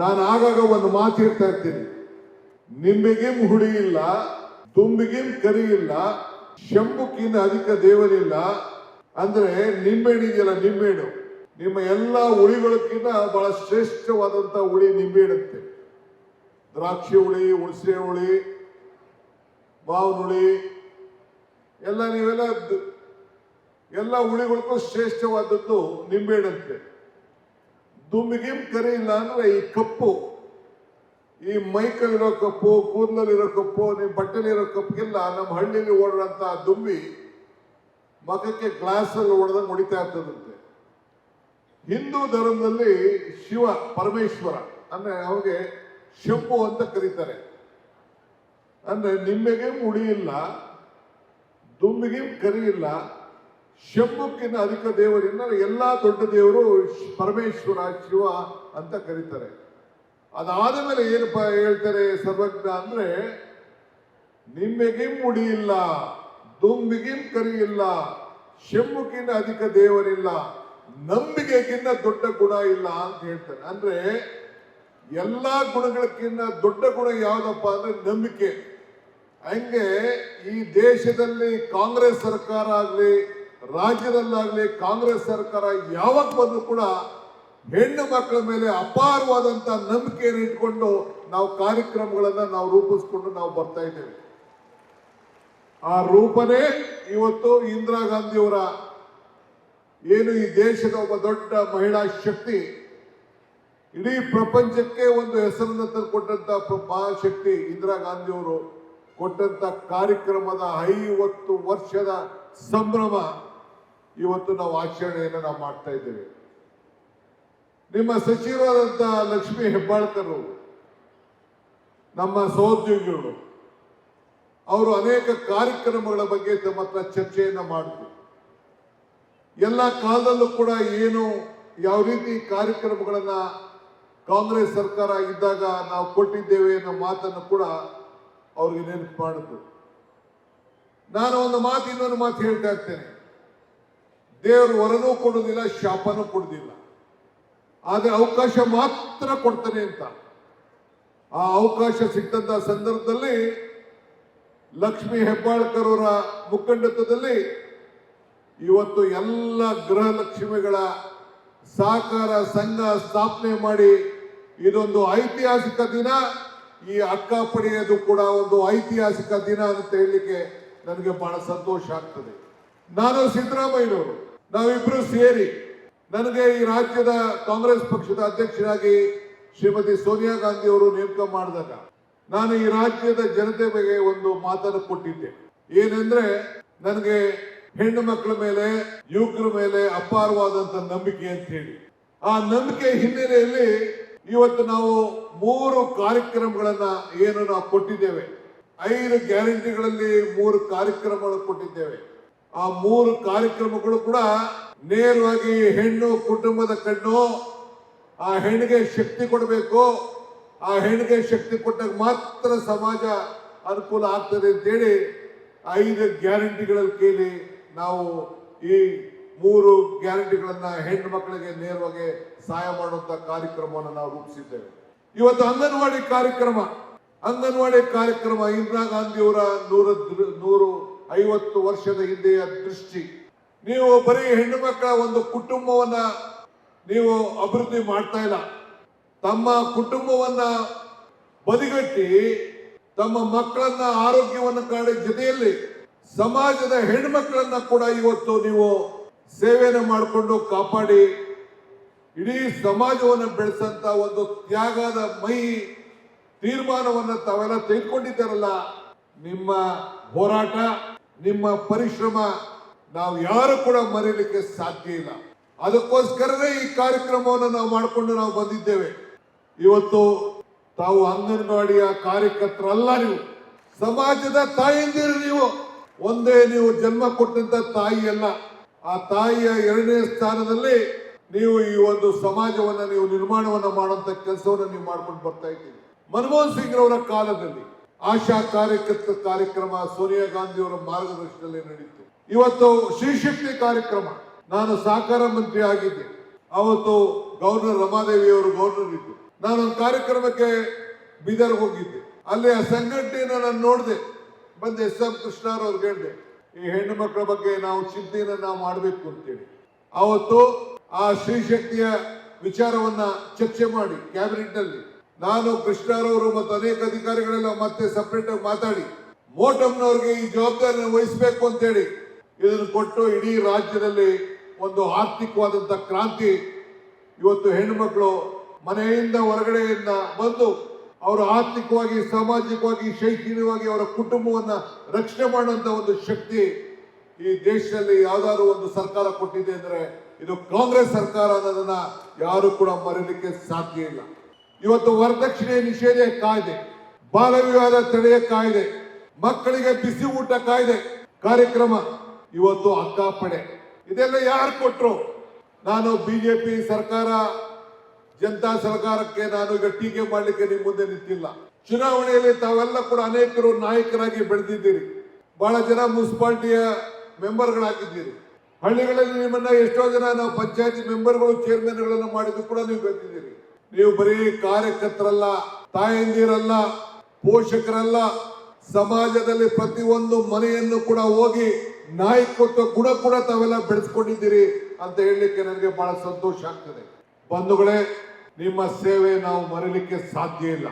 ನಾನು ಆಗಾಗ ಒಂದು ಮಾತು ಹೇಳ್ತಾ ಇರ್ತೀನಿ. ನಿಂಬೆಗಿಂ ಹುಡಿ ಇಲ್ಲ ತುಂಬಿಗಿಂ ಕರಿ ಇಲ್ಲ ಶಂಭುಕ್ಕಿಂತ ಅಧಿಕ ದೇವರಿಲ್ಲ. ಅಂದ್ರೆ ನಿಂಬೆಹಣ್ಣು ಇದೆಯಲ್ಲ, ನಿಂಬೆಹಣ್ಣು. ನಿಮ್ಮ ಎಲ್ಲ ಹುಳಿಗಳಕ್ಕಿಂತ ಬಹಳ ಶ್ರೇಷ್ಠವಾದಂತ ಹುಳಿ ನಿಂಬೆ ದ್ರಾಕ್ಷಿ ಹುಳಿ, ಹುಣಸೆ ಹುಳಿ, ಮಾವಿನ ಹುಳಿ, ಎಲ್ಲ ನೀವೆಲ್ಲ ಎಲ್ಲ ಹುಳಿಗಳಿಗೂ ಶ್ರೇಷ್ಠವಾದದ್ದು ನಿಂಬೆಹಣ್ಣಂತೆ. ದುಂಬಿಗಿಂ ಕರೆ ಇಲ್ಲ ಅಂದ್ರೆ ಈ ಕಪ್ಪು, ಈ ಮೈಕಲ್ಲಿರೋ ಕಪ್ಪು, ಕೂದಲಲ್ಲಿರೋ ಕಪ್ಪು ನಿಮ್ಮ ಬಟ್ಟೆಲಿರೋ ಕಪ್ಪಿಗೆಲ್ಲ ನಮ್ಮ ಹಳ್ಳಿಲಿ ಓಡೋಂಥ ದುಂಬಿ ಮಗಕ್ಕೆ ಗ್ಲಾಸಲ್ಲಿ ಹೊಡೆದಂಗೆ ಹೊಡಿತಾ ಇರ್ತದಂತೆ. ಹಿಂದೂ ಧರ್ಮದಲ್ಲಿ ಶಿವ, ಪರಮೇಶ್ವರ, ಅಂದ್ರೆ ಅವ್ರಿಗೆ ಶಂಭು ಅಂತ ಕರೀತಾರೆ. ಅಂದ್ರೆ ನಿಮ್ಮೆಗೆ ಇಲ್ಲ ದುಂಬಿಗೆ ಕರಿ ಇಲ್ಲ ಶಂಭುಕ್ಕಿಂತ ಅಧಿಕ ದೇವರಿಂದ ಎಲ್ಲಾ ದೊಡ್ಡ ದೇವರು ಪರಮೇಶ್ವರ ಶಿವ ಅಂತ ಕರೀತಾರೆ. ಅದಾದ ಮೇಲೆ ಏನಪ್ಪ ಹೇಳ್ತಾರೆ ಸರ್ವಜ್ಞ ಅಂದ್ರೆ ನಿಮ್ಮೆಗೆ ಮುಡಿ ಇಲ್ಲ ದುಂಬಿಗಿಂ ಇಲ್ಲ ಶಂಭುಕ್ಕಿಂತ ಅಧಿಕ ದೇವರಿಲ್ಲ, ನಂಬಿಕೆಗಿಂತ ದೊಡ್ಡ ಗುಣ ಇಲ್ಲ ಅಂತ ಹೇಳ್ತಾರೆ. ಅಂದ್ರೆ, ಎಲ್ಲಾ ಗುಣಗಳಕ್ಕಿಂತ ದೊಡ್ಡ ಗುಣ ಯಾವುದಪ್ಪ ಅಂದ್ರೆ ನಂಬಿಕೆ. ಹಂಗೆ ಈ ದೇಶದಲ್ಲಿ ಕಾಂಗ್ರೆಸ್ ಸರ್ಕಾರ ಆಗ್ಲಿ ರಾಜ್ಯದಲ್ಲಾಗ್ಲಿ ಕಾಂಗ್ರೆಸ್ ಸರ್ಕಾರ ಯಾವಾಗ ಬಂದರೂ ಕೂಡ ಹೆಣ್ಣು ಮಕ್ಕಳ ಮೇಲೆ ಅಪಾರವಾದಂತ ನಂಬಿಕೆಯನ್ನು ಇಟ್ಕೊಂಡು ನಾವು ಕಾರ್ಯಕ್ರಮಗಳನ್ನು ನಾವು ರೂಪಿಸ್ಕೊಂಡು ನಾವು ಬರ್ತಾ ಇದ್ದೇವೆ. ಆ ರೂಪನೇ ಇವತ್ತು ಇಂದಿರಾ ಗಾಂಧಿಯವರ ಏನು ಈ ದೇಶದ ಒಬ್ಬ ದೊಡ್ಡ ಮಹಿಳಾ ಶಕ್ತಿ, ಇಡೀ ಪ್ರಪಂಚಕ್ಕೆ ಒಂದು ಹೆಸರನ್ನು ತಂದುಕೊಟ್ಟಂತ ಪ್ರ- ಮಹಾಶಕ್ತಿ ಇಂದಿರಾ ಗಾಂಧಿಯವರು ಕೊಟ್ಟಂತ ಕಾರ್ಯಕ್ರಮದ ಐವತ್ತು ವರ್ಷದ ಸಂಭ್ರಮ. ಇವತ್ತು ನಾವು ಆಚರಣೆಯನ್ನು ನಾವು ಮಾಡ್ತಾ ಇದ್ದೇವೆ. ನಿಮ್ಮ ಸಚಿವರಾದಂತ ಲಕ್ಷ್ಮೀ ಹೆಬ್ಬಾಳ್ಕರ್ ನಮ್ಮ ಸಹೋದ್ಯೋಗಿಗಳು, ಅವರು ಅನೇಕ ಕಾರ್ಯಕ್ರಮಗಳ ಬಗ್ಗೆ ತಮ್ಮ ಹತ್ರ ಚರ್ಚೆಯನ್ನ ಮಾಡಿದ್ರು. ಎಲ್ಲ ಕಾಲದಲ್ಲೂ ಕೂಡ ಏನು ಯಾವ ರೀತಿ ಕಾರ್ಯಕ್ರಮಗಳನ್ನ ಕಾಂಗ್ರೆಸ್ ಸರ್ಕಾರ ಇದ್ದಾಗ ನಾವು ಕೊಟ್ಟಿದ್ದೇವೆ ಅನ್ನೋ ಮಾತನ್ನು ಕೂಡ ಅವ್ರಿಗೆ ನೆನಪು ಮಾಡಿದ್ರು. ನಾನು ಒಂದು ಮಾತು ಇನ್ನೊಂದು ಮಾತು ಹೇಳ್ತಾ ಇರ್ತೇನೆ. ದೇವರು ವರನೂ ಕೊಡುವುದಿಲ್ಲ, ಶಾಪನೂ ಕೊಡುವುದಿಲ್ಲ. ಆದರೆ ಅವಕಾಶ ಮಾತ್ರ ಕೊಡ್ತಾನೆ ಅಂತ. ಆ ಅವಕಾಶ ಸಿಕ್ಕಂತ ಸಂದರ್ಭದಲ್ಲಿ ಲಕ್ಷ್ಮಿ ಹೆಬ್ಬಾಳ್ಕರ್ ಅವರ ಮುಖಂಡತ್ವದಲ್ಲಿ ಇವತ್ತು ಎಲ್ಲ ಗೃಹ ಲಕ್ಷ್ಮಿಗಳ ಸಹಕಾರ ಸಂಘ ಸ್ಥಾಪನೆ ಮಾಡಿ ಇದೊಂದು ಐತಿಹಾಸಿಕ ದಿನ. ಈ ಅಕ್ಕ ಪಡೆಯೋದು ಕೂಡ ಒಂದು ಐತಿಹಾಸಿಕ ದಿನ ಅಂತ ಹೇಳಲಿಕ್ಕೆ ನನಗೆ ಬಹಳ ಸಂತೋಷ ಆಗ್ತದೆ. ನಾನು ಸಿದ್ದರಾಮಯ್ಯನವರು. ನಾವಿಬ್ರು ಸೇರಿ ನನಗೆ ಈ ರಾಜ್ಯದ ಕಾಂಗ್ರೆಸ್ ಪಕ್ಷದ ಅಧ್ಯಕ್ಷರಾಗಿ ಶ್ರೀಮತಿ ಸೋನಿಯಾ ಗಾಂಧಿ ಅವರು ನೇಮಕ ಮಾಡಿದಾಗ ನಾನು ಈ ರಾಜ್ಯದ ಜನತೆ ಬಗ್ಗೆ ಒಂದು ಮಾತನ್ನು ಕೊಟ್ಟಿದ್ದೆ. ಏನಂದ್ರೆ ನನಗೆ ಹೆಣ್ಣು ಮಕ್ಕಳ ಮೇಲೆ, ಯುವಕರ ಮೇಲೆ ಅಪಾರವಾದಂತ ನಂಬಿಕೆ ಅಂತ ಹೇಳಿ. ಆ ನಂಬಿಕೆ ಹಿನ್ನೆಲೆಯಲ್ಲಿ ಇವತ್ತು ನಾವು ಮೂರು ಕಾರ್ಯಕ್ರಮಗಳನ್ನ ಏನು ನಾವು ಕೊಟ್ಟಿದ್ದೇವೆ. ಐದು ಗ್ಯಾರಂಟಿಗಳಲ್ಲಿ ಮೂರು ಕಾರ್ಯಕ್ರಮಗಳು ಕೊಟ್ಟಿದ್ದೇವೆ. ಆ ಮೂರು ಕಾರ್ಯಕ್ರಮಗಳು ಕೂಡ ನೇರವಾಗಿ ಹೆಣ್ಣು ಕುಟುಂಬದ ಕಣ್ಣು, ಆ ಹೆಣ್ಣಿಗೆ ಶಕ್ತಿ ಕೊಡಬೇಕು, ಆ ಹೆಣ್ಣಿಗೆ ಶಕ್ತಿ ಕೊಟ್ಟಾಗ ಮಾತ್ರ ಸಮಾಜ ಅನುಕೂಲ ಆಗ್ತದೆ ಅಂತೇಳಿ ಐದು ಗ್ಯಾರಂಟಿಗಳ ಕೇಳಿ ನಾವು ಈ ಮೂರು ಗ್ಯಾರಂಟಿಗಳನ್ನ ಹೆಣ್ಣು ಮಕ್ಕಳಿಗೆ ನೇರವಾಗಿ ಸಹಾಯ ಮಾಡುವಂತ ಕಾರ್ಯಕ್ರಮವನ್ನು ನಾವು ರೂಪಿಸಿದ್ದೇವೆ. ಇವತ್ತು ಅಂಗನವಾಡಿ ಕಾರ್ಯಕ್ರಮ ಅಂಗನವಾಡಿ ಕಾರ್ಯಕ್ರಮ ಇಂದಿರಾ ಗಾಂಧಿಯವರ ನೂರ ನೂರು ಐವತ್ತು ವರ್ಷದ ಹಿಂದೆಯ ದೃಷ್ಟಿ. ನೀವು ಬರೀ ಹೆಣ್ಣು ಮಕ್ಕಳ ಒಂದು ಕುಟುಂಬವನ್ನ ನೀವು ಅಭಿವೃದ್ಧಿ ಮಾಡ್ತಾ ಇಲ್ಲ. ತಮ್ಮ ಕುಟುಂಬವನ್ನ ಬದಿಗಟ್ಟಿ ತಮ್ಮ ಮಕ್ಕಳನ್ನ ಆರೋಗ್ಯವನ್ನು ಕಾಡಿ ಜೊತೆಯಲ್ಲಿ ಸಮಾಜದ ಹೆಣ್ಮಕ್ಕಳನ್ನ ಕೂಡ ಇವತ್ತು ನೀವು ಸೇವೆಯನ್ನು ಮಾಡಿಕೊಂಡು ಕಾಪಾಡಿ, ಇಡೀ ಸಮಾಜವನ್ನು ಬೆಳೆಸಂತ ಒಂದು ತ್ಯಾಗದ ಮೈ ತೀರ್ಮಾನವನ್ನು ತಾವೆಲ್ಲ ತೆಗೆದುಕೊಂಡಿದ್ದಾರಲ್ಲ, ನಿಮ್ಮ ಹೋರಾಟ. ನಿಮ್ಮ ಪರಿಶ್ರಮ ನಾವು ಯಾರು ಕೂಡ ಮರೀಲಿಕ್ಕೆ ಸಾಧ್ಯ ಇಲ್ಲ. ಅದಕ್ಕೋಸ್ಕರವೇ ಈ ಕಾರ್ಯಕ್ರಮವನ್ನು ನಾವು ಮಾಡಿಕೊಂಡು ನಾವು ಬಂದಿದ್ದೇವೆ. ಇವತ್ತು ತಾವು ಅಂಗನವಾಡಿಯ ಕಾರ್ಯಕರ್ತರಲ್ಲ ನೀವು. ಸಮಾಜದ ತಾಯಂದಿರು ನೀವು. ಒಂದೇ ನೀವು ಜನ್ಮ ಕೊಟ್ಟಂತ ತಾಯಿಯಲ್ಲ. ಆ ತಾಯಿಯ ಎರಡನೇ ಸ್ಥಾನದಲ್ಲಿ ನೀವು ಈ ಒಂದು ಸಮಾಜವನ್ನ ನೀವು ನಿರ್ಮಾಣವನ್ನ ಮಾಡುವಂತ ಕೆಲಸವನ್ನ ನೀವು ಮಾಡ್ಕೊಂಡು ಬರ್ತಾ ಇದ್ದೀರಿ. ಮನಮೋಹನ್ ಸಿಂಗ್ ರವರ ಕಾಲದಲ್ಲಿ ಆಶಾ ಕಾರ್ಯಕರ್ತ ಕಾರ್ಯಕ್ರಮ ಸೋನಿಯಾ ಗಾಂಧಿಯವರ ಮಾರ್ಗದರ್ಶನದಲ್ಲಿ ನಡೀತು. ಇವತ್ತು ಶ್ರೀಶಕ್ತಿ ಕಾರ್ಯಕ್ರಮ. ನಾನು ಸಹಕಾರ ಮಂತ್ರಿ ಆಗಿದ್ದೆ. ಅವತ್ತು ಗವರ್ನರ್ ರಮಾದೇವಿ ಅವರು ಗವರ್ನರ್ ಇದ್ದು ನಾನೊಂದು ಕಾರ್ಯಕ್ರಮಕ್ಕೆ ಬೀದರ್ ಹೋಗಿದ್ದೆ. ಅಲ್ಲಿ ಆ ಸಂಘಟನೆಯನ್ನ ನಾನು ನೋಡಿದೆ. ಬಂದು, ಎಸ್. ಎಂ. ಕೃಷ್ಣವ್ರಿಗೆ ಹೇಳಿದೆ, ಈ ಹೆಣ್ಣು ಮಕ್ಕಳ ಬಗ್ಗೆ ನಾವು ಚಿಂತೆಯನ್ನು ನಾವು ಮಾಡಬೇಕು ಅಂತೇಳಿ. ಅವತ್ತು ಆ ಶ್ರೀಶಕ್ತಿಯ ವಿಚಾರವನ್ನ ಚರ್ಚೆ ಮಾಡಿ ಕ್ಯಾಬಿನೆಟ್ನಲ್ಲಿ ನಾನು ಕೃಷ್ಣರವರು ಮತ್ತು ಅನೇಕ ಅಧಿಕಾರಿಗಳೆಲ್ಲ ಮತ್ತೆ ಸಪರೇಟ್ ಆಗಿ ಮಾತಾಡಿ ಮೋಟಮ್ನವ್ರಿಗೆ ಈ ಜವಾಬ್ದಾರಿಯನ್ನು ವಹಿಸಬೇಕು ಅಂತೇಳಿ ಇದನ್ನು ಕೊಟ್ಟು ಇಡೀ ರಾಜ್ಯದಲ್ಲಿ ಒಂದು ಆರ್ಥಿಕವಾದಂತ ಕ್ರಾಂತಿ ಇವತ್ತು ಹೆಣ್ಣುಮಕ್ಕಳು ಮನೆಯಿಂದ ಹೊರಗಡೆಯಿಂದ ಬಂದು ಅವರು ಆರ್ಥಿಕವಾಗಿ, ಸಾಮಾಜಿಕವಾಗಿ, ಶೈಕ್ಷಣಿಕವಾಗಿ ಅವರ ಕುಟುಂಬವನ್ನ ರಕ್ಷಣೆ ಮಾಡುವಂತ ಒಂದು ಶಕ್ತಿ ಈ ದೇಶದಲ್ಲಿ ಯಾವ್ದಾದ್ರು ಒಂದು ಸರ್ಕಾರ ಕೊಟ್ಟಿದೆ ಅಂದ್ರೆ ಇದು ಕಾಂಗ್ರೆಸ್ ಸರ್ಕಾರ ಅನ್ನೋದನ್ನ ಯಾರು ಕೂಡ ಮರೀಲಿಕ್ಕೆ ಸಾಧ್ಯ ಇಲ್ಲ. ಇವತ್ತು ವರದಕ್ಷಿಣೆ ನಿಷೇಧ ಕಾಯ್ದೆ ಬಾಲ ವಿವಾದ ತಡೆಯ ಕಾಯ್ದೆ, ಮಕ್ಕಳಿಗೆ ಬಿಸಿ ಊಟ ಕಾಯ್ದೆ ಕಾರ್ಯಕ್ರಮ ಇವತ್ತು ಅಕ್ಕಾಪಡೆ ಇದೆಲ್ಲ ಯಾರು ಕೊಟ್ಟರು ನಾನು ಬಿಜೆಪಿ ಸರ್ಕಾರ, ಜನತಾ ಸರ್ಕಾರಕ್ಕೆ ನಾನು ಈಗ ಟೀಕೆ ಮಾಡಲಿಕ್ಕೆ ನಿಮ್ಮ ಮುಂದೆ ನಿಂತಿಲ್ಲ. ಚುನಾವಣೆಯಲ್ಲಿ ತಾವೆಲ್ಲ ಕೂಡ ಅನೇಕರು ನಾಯಕರಾಗಿ ಬೆಳೆದಿದ್ದೀರಿ. ಬಹಳ ಜನ ಮುನ್ಸಿಪಾಲ್ಟಿಯ ಮೆಂಬರ್ಗಳಾಗಿದ್ದೀರಿ. ಹಳ್ಳಿಗಳಲ್ಲಿ ನಿಮ್ಮನ್ನ ಎಷ್ಟೋ ಜನ ನಾವು ಪಂಚಾಯತಿ ಮೆಂಬರ್ಗಳು ಚೇರ್ಮನ್ಗಳನ್ನು ಮಾಡಿದ್ದು ಕೂಡ ನೀವು ಗೆದ್ದಿದ್ದೀರಿ. ನೀವು ಬರೀ ಕಾರ್ಯಕರ್ತರಲ್ಲ, ತಾಯಂದಿರಲ್ಲ, ಪೋಷಕರಲ್ಲ, ಸಮಾಜದಲ್ಲಿ ಪ್ರತಿಯೊಂದು ಮನೆಯನ್ನು ಕೂಡ ಹೋಗಿ ನಾಯಕತ್ವ ಗುಣ ಕೂಡ ತಾವೆಲ್ಲ ಬೆಳೆಸ್ಕೊಂಡಿದ್ದೀರಿ ಅಂತ ಹೇಳಲಿಕ್ಕೆ ನನಗೆ ಬಹಳ ಸಂತೋಷ ಆಗ್ತದೆ. ಬಂಧುಗಳೇ, ನಿಮ್ಮ ಸೇವೆ ನಾವು ಮರೀಲಿಕ್ಕೆ ಸಾಧ್ಯ ಇಲ್ಲ.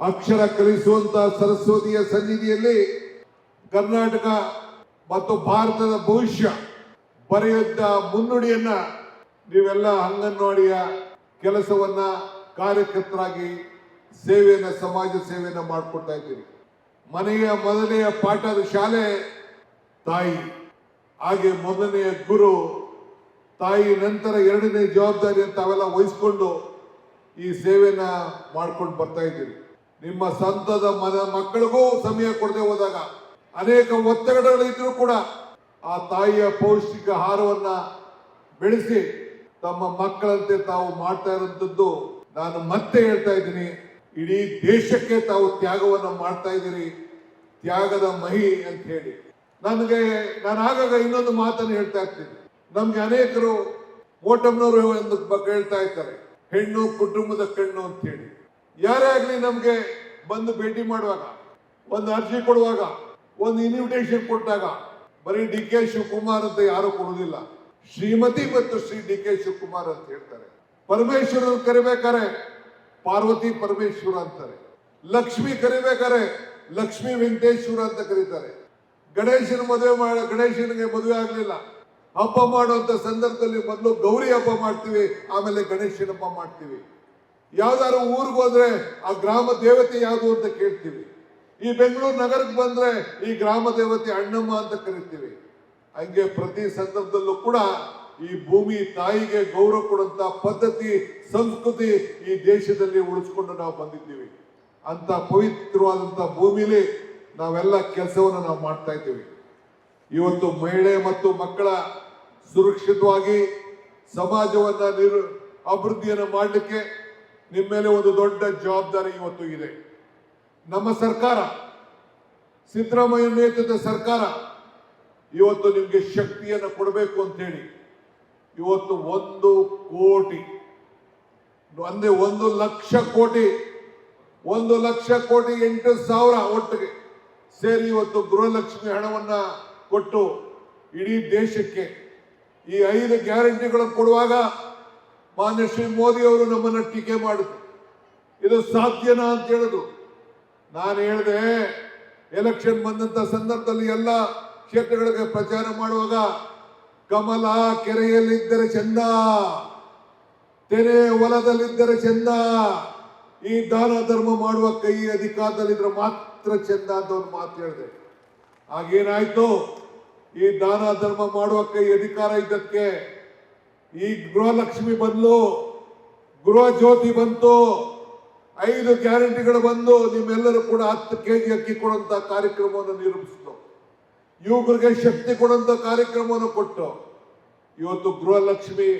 ಅಕ್ಷರ ಕಲಿಸುವಂತಹ ಸರಸ್ವತಿಯ ಸನ್ನಿಧಿಯಲ್ಲಿ ಕರ್ನಾಟಕ ಮತ್ತು ಭಾರತದ ಭವಿಷ್ಯ ಬರೆಯುತ್ತ ಮುನ್ನುಡಿಯನ್ನ ನೀವೆಲ್ಲ ಅಂಗನವಾಡಿಯ ಕೆಲಸವನ್ನ ಕಾರ್ಯಕರ್ತರಾಗಿ ಸೇವೆಯನ್ನ, ಸಮಾಜ ಸೇವೆಯನ್ನ ಮಾಡಿಕೊಡ್ತಾ ಇದ್ದೀರಿ. ಮನೆಯ ಮೊದಲನೆಯ ಪಾಠದ ಶಾಲೆ, ತಾಯಿ. ಹಾಗೆ ಮೊದಲನೆಯ ಗುರು, ತಾಯಿ, ನಂತರ ಎರಡನೇ ಜವಾಬ್ದಾರಿ ಅಂತ ಅವೆಲ್ಲ ವಹಿಸ್ಕೊಂಡು ಈ ಸೇವೆಯನ್ನ ಮಾಡ್ಕೊಂಡು ಬರ್ತಾ ಇದ್ದೀರಿ. ನಿಮ್ಮ ಸಂತದ ಮನ ಮಕ್ಕಳಿಗೂ ಸಮಯ ಕೊಡದೆ ಹೋದಾಗ, ಅನೇಕ ಒತ್ತಡಗಳಿದ್ರೂ ಕೂಡ ಆ ತಾಯಿಯ ಪೌಷ್ಟಿಕ ಆಹಾರವನ್ನ ಬೆಳೆಸಿ ತಮ್ಮ ಮಕ್ಕಳಂತೆ ತಾವು ಮಾಡ್ತಾ ಇರುವಂತದ್ದು ನಾನು ಮತ್ತೆ ಹೇಳ್ತಾ ಇದ್ದೀನಿ. ಇಡೀ ದೇಶಕ್ಕೆ ತಾವು ತ್ಯಾಗವನ್ನ ಮಾಡ್ತಾ ಇದ್ದೀರಿ. ತ್ಯಾಗದ ಮಹಿ ಅಂತ ಹೇಳಿ. ನನಗೆ, ನಾನು ಆಗಾಗ ಇನ್ನೊಂದು ಮಾತನ್ನು ಹೇಳ್ತಾ ಇರ್ತೀನಿ. ನಮ್ಗೆ ಅನೇಕರು ಓಟಮ್ನವರು ಒಂದು ಬಗ್ಗೆ ಹೇಳ್ತಾ ಇರ್ತಾರೆ ಹೆಣ್ಣು ಕುಟುಂಬದ ಕಣ್ಣು ಅಂತ ಹೇಳಿ. ಯಾರೇ ಆಗ್ಲಿ ನಮ್ಗೆ ಬಂದು ಭೇಟಿ ಮಾಡುವಾಗ, ಒಂದು ಅರ್ಜಿ ಕೊಡುವಾಗ, ಒಂದು ಇನ್ವಿಟೇಷನ್ ಕೊಟ್ಟಾಗ, ಬರೀ ಡಿ ಕೆ ಶಿವಕುಮಾರ್ ಅಂತ ಯಾರು ಕೊಡುವುದಿಲ್ಲ. ಶ್ರೀಮತಿ ಮತ್ತು ಶ್ರೀ ಡಿ ಕೆ ಶಿವಕುಮಾರ್ ಅಂತ ಹೇಳ್ತಾರೆ. ಪರಮೇಶ್ವರ ಕರಿಬೇಕಾರೆ, ಪಾರ್ವತಿ ಪರಮೇಶ್ವರ ಅಂತಾರೆ. ಲಕ್ಷ್ಮಿ ಕರಿಬೇಕಾರೆ, ಲಕ್ಷ್ಮಿ ವೆಂಕಟೇಶ್ವರ ಅಂತ ಕರೀತಾರೆ. ಗಣೇಶನ ಮದುವೆ ಮಾಡ, ಗಣೇಶನಿಗೆ ಮದುವೆ ಆಗಲಿಲ್ಲ. ಹಬ್ಬ ಮಾಡುವಂತ ಸಂದರ್ಭದಲ್ಲಿ ಮೊದಲು ಗೌರಿ ಹಬ್ಬ ಮಾಡ್ತೀವಿ, ಆಮೇಲೆ ಗಣೇಶನ ಹಬ್ಬ ಮಾಡ್ತೀವಿ. ಯಾವ್ದಾದ್ರು ಊರಿಗೆ ಹೋದ್ರೆ ಆ ಗ್ರಾಮ ದೇವತೆ ಯಾವುದು ಅಂತ ಕೇಳ್ತೀವಿ. ಈ ಬೆಂಗಳೂರು ನಗರಕ್ಕೆ ಬಂದ್ರೆ ಈ ಗ್ರಾಮ ದೇವತೆ ಅಣ್ಣಮ್ಮ ಅಂತ ಕರಿತೀವಿ. ಹಂಗೆ ಪ್ರತಿ ಸಂದರ್ಭದಲ್ಲೂ ಕೂಡ ಈ ಭೂಮಿ ತಾಯಿಗೆ ಗೌರವ ಕೊಡುವಂತ ಪದ್ಧತಿ, ಸಂಸ್ಕೃತಿ ಈ ದೇಶದಲ್ಲಿ ಉಳಿಸ್ಕೊಂಡು ನಾವು ಬಂದಿದ್ದೀವಿ. ಅಂತ ಪವಿತ್ರವಾದಂತ ಭೂಮಿಲಿ ನಾವೆಲ್ಲ ಕೆಲಸವನ್ನು ನಾವು ಮಾಡ್ತಾ ಇದ್ದೀವಿ. ಇವತ್ತು ಮಹಿಳೆ ಮತ್ತು ಮಕ್ಕಳ ಸುರಕ್ಷಿತವಾಗಿ ಸಮಾಜವನ್ನ ನಿರ್, ಅಭಿವೃದ್ಧಿಯನ್ನು ಮಾಡಲಿಕ್ಕೆ ನಿಮ್ಮ ಮೇಲೆ ಒಂದು ದೊಡ್ಡ ಜವಾಬ್ದಾರಿ ಇವತ್ತು ಇದೆ. ನಮ್ಮ ಸರ್ಕಾರ, ಸಿದ್ದರಾಮಯ್ಯ ನೇತೃತ್ವದ ಸರ್ಕಾರ ಇವತ್ತು ನಿಮಗೆ ಶಕ್ತಿಯನ್ನು ಕೊಡಬೇಕು ಅಂತ ಹೇಳಿ ಇವತ್ತು ಒಂದು ಕೋಟಿ ಅಂದ್ರೆ ಒಂದು ಲಕ್ಷ ಕೋಟಿ, ಒಂದು ಲಕ್ಷ ಕೋಟಿ ಎಂಟು ಸಾವಿರ ಒಟ್ಟಿಗೆ ಸೇರಿ ಇವತ್ತು ಗೃಹಲಕ್ಷ್ಮಿ ಹಣವನ್ನ ಕೊಟ್ಟು ಇಡೀ ದೇಶಕ್ಕೆ ಈ ಐದು ಗ್ಯಾರಂಟಿಗಳನ್ನು ಕೊಡುವಾಗ ಮಾನ್ಯ ಶ್ರೀ ಮೋದಿ ಅವರು ನಮ್ಮನ್ನ ಟೀಕೆ ಮಾಡಿದ್ರು. ಇದು ಸಾಧ್ಯನಾ ಅಂತ ಹೇಳುದು ನಾನು ಹೇಳಿದೆ, ಎಲೆಕ್ಷನ್ ಬಂದಂತ ಸಂದರ್ಭದಲ್ಲಿ ಎಲ್ಲ ಕ್ಷೇತ್ರಗಳಿಗೆ ಪ್ರಚಾರ ಮಾಡುವಾಗ ಕಮಲ ಕೆರೆಯಲ್ಲಿದ್ದರೆ ಚೆಂದ, ತೆರೆ ಹೊಲದಲ್ಲಿದ್ದರೆ ಚೆಂದ, ಈ ದಾನ ಧರ್ಮ ಮಾಡುವ ಕೈ ಅಧಿಕಾರದಲ್ಲಿದ್ರೆ ಮಾತ್ರ ಚೆಂದ ಅಂತ ಒಂದು ಮಾತು ಹೇಳಿದೆ. ಆಗೇನಾಯ್ತು ಈ ದಾನ ಧರ್ಮ ಮಾಡುವ ಕೈ ಅಧಿಕಾರ ಇದ್ದಕ್ಕೆ ಈ ಗೃಹಲಕ್ಷ್ಮಿ ಬಂದ್ಲು, ಗೃಹ ಜ್ಯೋತಿ ಬಂತು, ಐದು ಗ್ಯಾರಂಟಿಗಳು ಬಂದು ನಿಮ್ಮೆಲ್ಲರೂ ಕೂಡ ಹತ್ತು ಕೆಜಿ ಅಕ್ಕಿ ಕೊಡುವಂತ ಕಾರ್ಯಕ್ರಮವನ್ನು ನಿರೂಪಿಸಿತು ಯುವಕರಿಗೆ ಶಕ್ತಿ ಕೊಡುವಂತ ಕಾರ್ಯಕ್ರಮವನ್ನು ಕೊಟ್ಟು ಇವತ್ತು ಗೃಹಲಕ್ಷ್ಮಿ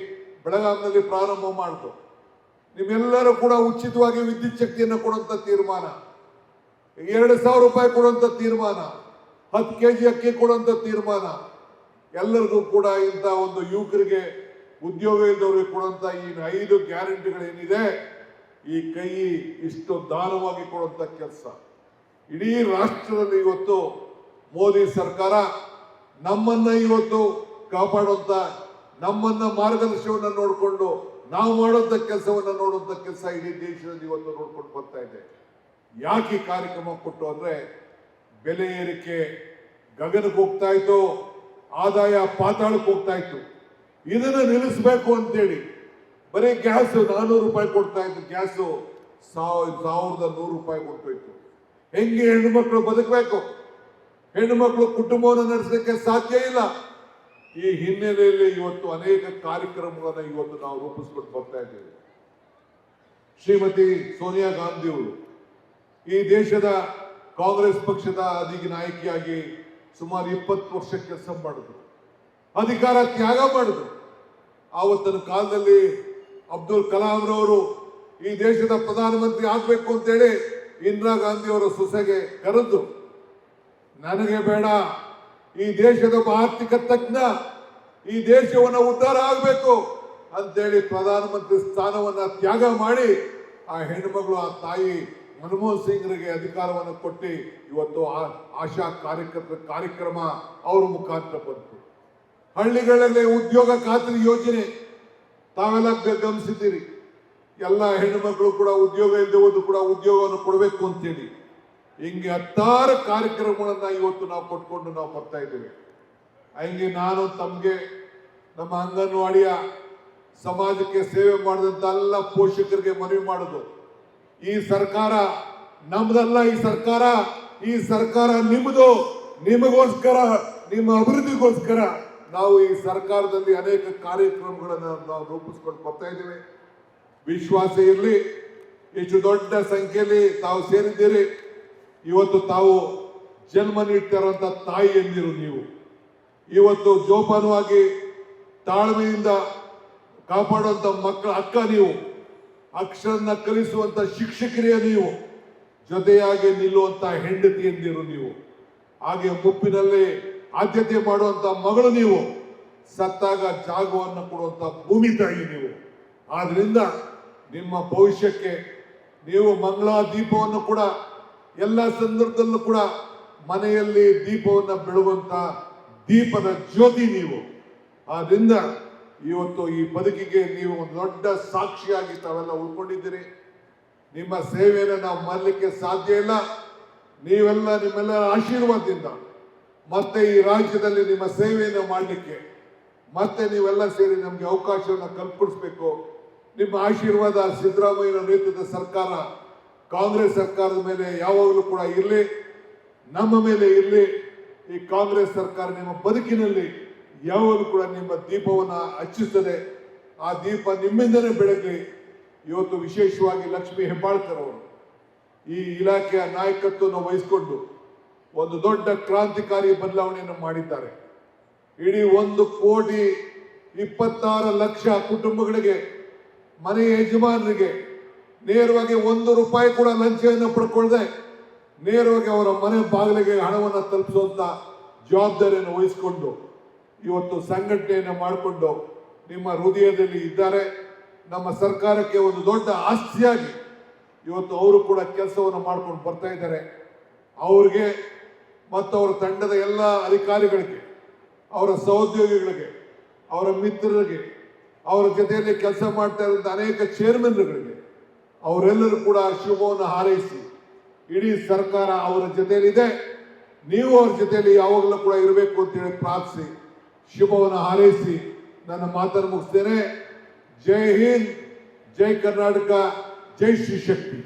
ಬೆಳಗಾವಿನಲ್ಲಿ ಪ್ರಾರಂಭ ಮಾಡಿತು. ನಿಮ್ಮೆಲ್ಲರೂ ಕೂಡ ಉಚಿತವಾಗಿ ವಿದ್ಯುತ್ ಶಕ್ತಿಯನ್ನು ಕೊಡುವಂತ ತೀರ್ಮಾನ. ಎರಡು ಸಾವಿರ ರೂಪಾಯಿ ಕೊಡುವಂತ ತೀರ್ಮಾನ. ಹತ್ತು ಕೆ ಜಿ ಅಕ್ಕಿ ಕೊಡುವಂತ ತೀರ್ಮಾನ. ಎಲ್ಲರಿಗೂ ಕೂಡ ಇಂಥ ಒಂದು ಯುವಕರಿಗೆ ಉದ್ಯೋಗ ಇದ್ದವರಿಗೆ ಕೊಡುವಂತ ಈ ಐದು ಗ್ಯಾರಂಟಿಗಳೇನಿದೆ, ಈ ಕೈ ಇಷ್ಟು ದಾನವಾಗಿ ಕೊಡುವಂತ ಕೆಲಸ. ಇಡೀ ರಾಷ್ಟ್ರದಲ್ಲಿ ಇವತ್ತು ಮೋದಿ ಸರ್ಕಾರ ನಮ್ಮನ್ನ ಇವತ್ತು ಕಾಪಾಡುವಂತ, ನಮ್ಮನ್ನ ಮಾರ್ಗದರ್ಶನವನ್ನ ನೋಡಿಕೊಂಡು ನಾವು ಮಾಡುವಂತ ಕೆಲಸವನ್ನ ನೋಡುವಂತ ಕೆಲಸ ಇಡೀ ದೇಶದಲ್ಲಿ ಇವತ್ತು ನೋಡ್ಕೊಂಡು ಬರ್ತಾ ಇದೆ. ಯಾಕೆ ಕಾರ್ಯಕ್ರಮ ಕೊಟ್ಟು ಅಂದ್ರೆ ಬೆಲೆ ಏರಿಕೆ, ಗಗನಕ್ಕೆ ಹೋಗ್ತಾ ಇತ್ತು, ಆದಾಯ ಪಾತಾಳಕ್ಕೆ ಹೋಗ್ತಾ ಇತ್ತು. ಇದನ್ನ ನಿಲ್ಲಿಸಬೇಕು ಅಂತೇಳಿ ಬರೀ ಗ್ಯಾಸ್ ನಾನೂರು ರೂಪಾಯಿ ಕೊಡ್ತಾ ಇತ್ತು. ಗ್ಯಾಸು ಸಾವಿರ ಸಾವಿರದ ನೂರು ರೂಪಾಯಿ ಕೊಟ್ಟೋಯ್ತು ಹೆಂಗೆ ಹೆಣ್ಣುಮಕ್ಳು ಬದುಕಬೇಕು? ಹೆಣ್ಣುಮಕ್ಳು ಕುಟುಂಬವನ್ನು ನಡೆಸಲಿಕ್ಕೆ ಸಾಧ್ಯ ಇಲ್ಲ. ಈ ಹಿನ್ನೆಲೆಯಲ್ಲಿ ಇವತ್ತು ಅನೇಕ ಕಾರ್ಯಕ್ರಮಗಳನ್ನು ಇವತ್ತು ನಾವು ರೂಪಿಸ್ಕೊಂಡು ಬರ್ತಾ ಇದ್ದೇವೆ. ಶ್ರೀಮತಿ ಸೋನಿಯಾ ಗಾಂಧಿಯವರು ಈ ದೇಶದ ಕಾಂಗ್ರೆಸ್ ಪಕ್ಷದ ಅಧಿಕ ನಾಯಕಿಯಾಗಿ ಸುಮಾರು ಇಪ್ಪತ್ತು ವರ್ಷ ಕೆಲಸ ಮಾಡಿದ್ರು ಅಧಿಕಾರ ತ್ಯಾಗ ಮಾಡಿದ್ರು. ಆವತ್ತಿನ ಕಾಲದಲ್ಲಿ ಅಬ್ದುಲ್ ಕಲಾಂ ರವರು ಈ ದೇಶದ ಪ್ರಧಾನಮಂತ್ರಿ ಆಗ್ಬೇಕು ಅಂತೇಳಿ ಇಂದಿರಾ ಗಾಂಧಿ ಅವರ ಸೊಸೆಗೆ ಕರೆದು ನನಗೆ ಬೇಡ. ಈ ದೇಶದ ಆರ್ಥಿಕ ತಜ್ಞ, ಈ ದೇಶವನ್ನ ಉದ್ಧಾರ ಆಗಬೇಕು ಅಂತೇಳಿ ಪ್ರಧಾನಮಂತ್ರಿ ಸ್ಥಾನವನ್ನ ತ್ಯಾಗ ಮಾಡಿ ಆ ಹೆಣ್ಮಗಳು ಆ ತಾಯಿ ಮನಮೋಹನ್ ಸಿಂಗ್ರಿಗೆ ಅಧಿಕಾರವನ್ನು ಕೊಟ್ಟು ಇವತ್ತು ಆಶಾ ಕಾರ್ಯಕರ್ತರ ಕಾರ್ಯಕ್ರಮ ಅವರ ಮುಖಾಂತರ ಬಂತು. ಹಳ್ಳಿಗಳಲ್ಲಿ ಉದ್ಯೋಗ ಖಾತ್ರಿ ಯೋಜನೆ ತಾವೆಲ್ಲ ಗಮನಿಸಿದ್ದೀರಿ. ಎಲ್ಲ ಹೆಣ್ಣುಮಕ್ಕಳು ಕೂಡ ಉದ್ಯೋಗ ಇಲ್ಲದೆ ಹೋದ್ರು ಕೂಡ ಉದ್ಯೋಗವನ್ನು ಕೊಡಬೇಕು ಅಂತೇಳಿ. ಹಿಂಗೆ ಹತ್ತಾರು ಕಾರ್ಯಕ್ರಮಗಳನ್ನ ಇವತ್ತು ನಾವು ಕೊಟ್ಕೊಂಡು ನಾವು ಬರ್ತಾ ಇದ್ದೇವೆ. ಹಂಗೆ ನಾನು ತಮಗೆ, ನಮ್ಮ ಅಂಗನವಾಡಿಯ ಸಮಾಜಕ್ಕೆ ಸೇವೆ ಮಾಡಿದಂತ ಎಲ್ಲ ಪೋಷಕರಿಗೆ ಮನವಿ ಮಾಡುದು. ಈ ಸರ್ಕಾರ ನಮ್ದಲ್ಲ, ಈ ಸರ್ಕಾರ ಈ ಸರ್ಕಾರ ನಿಮ್ಮದು ನಿಮಗೋಸ್ಕರ, ನಿಮ್ಮ ಅಭಿವೃದ್ಧಿಗೋಸ್ಕರ ನಾವು ಈ ಸರ್ಕಾರದಲ್ಲಿ ಅನೇಕ ಕಾರ್ಯಕ್ರಮಗಳನ್ನು ನಾವು ರೂಪಿಸ್ಕೊಂಡು ಬರ್ತಾ ಇದ್ದೇವೆ. ವಿಶ್ವಾಸ ಇರಲಿ ಇಷ್ಟು ದೊಡ್ಡ ಸಂಖ್ಯೆಯಲ್ಲಿ ತಾವು ಸೇರಿದ್ದೀರಿ. ಇವತ್ತು ತಾವು ಜನ್ಮ ನೀಡ್ತಿರುವಂತ ತಾಯಿ ಎಂದಿರು ನೀವು. ಇವತ್ತು ಜೋಪಾನವಾಗಿ ತಾಳ್ಮೆಯಿಂದ ಕಾಪಾಡುವಂತ ಮಕ್ಕಳ ಅಕ್ಕ ನೀವು, ಅಕ್ಷರನ್ನ ಕಲಿಸುವಂತ ಶಿಕ್ಷಕರಿಯ ನೀವು, ಜೊತೆಯಾಗಿ ನಿಲ್ಲುವಂತ ಹೆಂಡತಿ ಎಂದಿರು ನೀವು. ಹಾಗೆ ಮುಪ್ಪಿನಲ್ಲಿ ಆದ್ಯತೆ ಮಾಡುವಂತ ಮಗಳು ನೀವು, ಸತ್ತಾಗ ಜಾಗವನ್ನು ಕೊಡುವಂತ ಭೂಮಿ ತಾಯಿ ನೀವು. ಆದ್ರಿಂದ ನಿಮ್ಮ ಭವಿಷ್ಯಕ್ಕೆ ನೀವು ಮಂಗಳ ದೀಪವನ್ನು ಕೂಡ ಎಲ್ಲ ಸಂದರ್ಭದಲ್ಲೂ ಕೂಡ ಮನೆಯಲ್ಲಿ ದೀಪವನ್ನು ಬೆಳಗುವಂತ ದೀಪದ ಜ್ಯೋತಿ ನೀವು. ಆದ್ರಿಂದ ಇವತ್ತು ಈ ಬದುಕಿಗೆ ನೀವು ದೊಡ್ಡ ಸಾಕ್ಷಿಯಾಗಿ ತಾವೆಲ್ಲ ಉಳ್ಕೊಂಡಿದ್ದೀರಿ. ನಿಮ್ಮ ಸೇವೆಯನ್ನು ನಾವು ಮಾಡಲಿಕ್ಕೆ ಸಾಧ್ಯ ಇಲ್ಲ. ನೀವೆಲ್ಲ ನಿಮ್ಮೆಲ್ಲ ಆಶೀರ್ವಾದದಿಂದ ಮತ್ತೆ ಈ ರಾಜ್ಯದಲ್ಲಿ ನಿಮ್ಮ ಸೇವೆಯನ್ನು ಮಾಡಲಿಕ್ಕೆ ಮತ್ತೆ ನೀವೆಲ್ಲ ಸೇರಿ ನಮಗೆ ಅವಕಾಶವನ್ನು ಕಲ್ಪಿಸ್ಬೇಕು. ನಿಮ್ಮ ಆಶೀರ್ವಾದ ಸಿದ್ದರಾಮಯ್ಯನ ನೇತೃತ್ವದ ಸರ್ಕಾರ ಕಾಂಗ್ರೆಸ್ ಸರ್ಕಾರದ ಮೇಲೆ ಯಾವಾಗಲೂ ಕೂಡ ಇರಲಿ, ನಮ್ಮ ಮೇಲೆ ಇರಲಿ, ಈ ಕಾಂಗ್ರೆಸ್ ಸರ್ಕಾರ ನಿಮ್ಮ ಬದುಕಿನಲ್ಲಿ ಯಾವಾಗಲೂ ಕೂಡ ನಿಮ್ಮ ದೀಪವನ್ನು ಹಚ್ಚಿಸ್ತದೆ. ಆ ದೀಪ ನಿಮ್ಮಿಂದಲೇ ಬೆಳಗಲಿ. ಇವತ್ತು ವಿಶೇಷವಾಗಿ ಲಕ್ಷ್ಮಿ ಹೆಬ್ಬಾಳ್ಕರ್ ಅವರು ಈ ಇಲಾಖೆಯ ನಾಯಕತ್ವವನ್ನು ವಹಿಸಿಕೊಂಡು ಒಂದು ದೊಡ್ಡ ಕ್ರಾಂತಿಕಾರಿ ಬದಲಾವಣೆಯನ್ನು ಮಾಡಿದ್ದಾರೆ. ಇಡೀ ಒಂದು ಕೋಟಿ ಇಪ್ಪತ್ತಾರು ಲಕ್ಷ ಕುಟುಂಬಗಳಿಗೆ, ಮನೆ ಯಜಮಾನರಿಗೆ ನೇರವಾಗಿ ಒಂದು ರೂಪಾಯಿ ಕೂಡ ಲಂಚವನ್ನು ಪಡ್ಕೊಳ್ಳದೆ ನೇರವಾಗಿ ಅವರ ಮನೆ ಬಾಗಿಲಿಗೆ ಹಣವನ್ನು ತಲುಪಿಸುವಂತ ಜವಾಬ್ದಾರಿಯನ್ನು ವಹಿಸಿಕೊಂಡು ಇವತ್ತು ಸಂಘಟನೆಯನ್ನು ಮಾಡಿಕೊಂಡು ನಿಮ್ಮ ಹೃದಯದಲ್ಲಿ ಇದ್ದಾರೆ. ನಮ್ಮ ಸರ್ಕಾರಕ್ಕೆ ಒಂದು ದೊಡ್ಡ ಆಸ್ತಿಯಾಗಿ ಇವತ್ತು ಅವರು ಕೂಡ ಕೆಲಸವನ್ನು ಮಾಡ್ಕೊಂಡು ಬರ್ತಾ ಇದ್ದಾರೆ. ಅವ್ರಿಗೆ ಮತ್ತು ಅವರ ತಂಡದ ಎಲ್ಲ ಅಧಿಕಾರಿಗಳಿಗೆ, ಅವರ ಸಹೋದ್ಯೋಗಿಗಳಿಗೆ, ಅವರ ಮಿತ್ರರಿಗೆ, ಅವರ ಜೊತೆಯಲ್ಲಿ ಕೆಲಸ ಮಾಡ್ತಾ ಇರುವಂತ ಅನೇಕ ಚೇರ್ಮನ್ಗಳಿಗೆ ಅವರೆಲ್ಲರೂ ಕೂಡ ಶುಭವನ್ನು ಹಾರೈಸಿ, ಇಡೀ ಸರ್ಕಾರ ಅವರ ಜೊತೆಯಲ್ಲಿದೆ. ನೀವು ಅವ್ರ ಜೊತೆಯಲ್ಲಿ ಯಾವಾಗಲೂ ಕೂಡ ಇರಬೇಕು ಅಂತೇಳಿ ಪ್ರಾರ್ಥಿಸಿ, ಶುಭವನ್ನು ಹಾರೈಸಿ. ನನ್ನ ಮಾತನ್ನು ಮುಗಿಸ್ತೇನೆ. ಜೈ ಹಿಂದ್, ಜೈ ಕರ್ನಾಟಕ, ಜೈ ಶ್ರೀ ಶಕ್ತಿ.